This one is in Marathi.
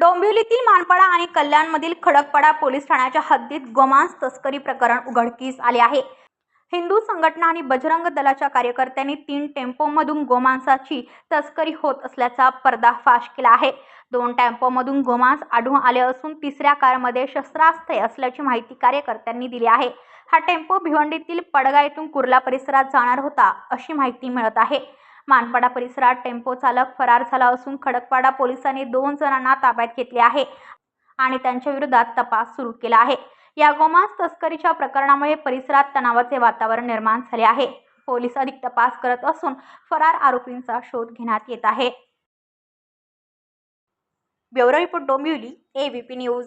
डोंबिवलीतील मानपाडा आणि कल्याणमधील खडकपाडा पोलीस ठाण्याच्या हद्दीत गोमांस तस्करी प्रकरण उघडकीस आले आहे. हिंदू संघटना आणि बजरंग दलाच्या कार्यकर्त्यांनी तीन टेम्पोमधून गोमांसाची तस्करी होत असल्याचा पर्दाफाश केला आहे. दोन टेम्पोमधून गोमांस आढळून आले असून तिसऱ्या कारमध्ये शस्त्रास्त्रे असल्याची माहिती कार्यकर्त्यांनी दिली आहे. हा टेम्पो भिवंडीतील पडगा येथून कुर्ला परिसरात जाणार होता अशी माहिती मिळत आहे. मानपाडा परिसरात टेम्पो चालक फरार झाला असून खडकपाडा पोलिसांनी दोन जणांना ताब्यात घेतले आहे आणि त्यांच्या विरोधात तपास सुरू केला आहे. या गोमांस तस्करीच्या प्रकरणामुळे परिसरात तणावाचे वातावरण निर्माण झाले आहे. पोलीस अधिक तपास करत असून फरार आरोपींचा शोध घेण्यात येत आहे. Bureau report Dombivli ABP news.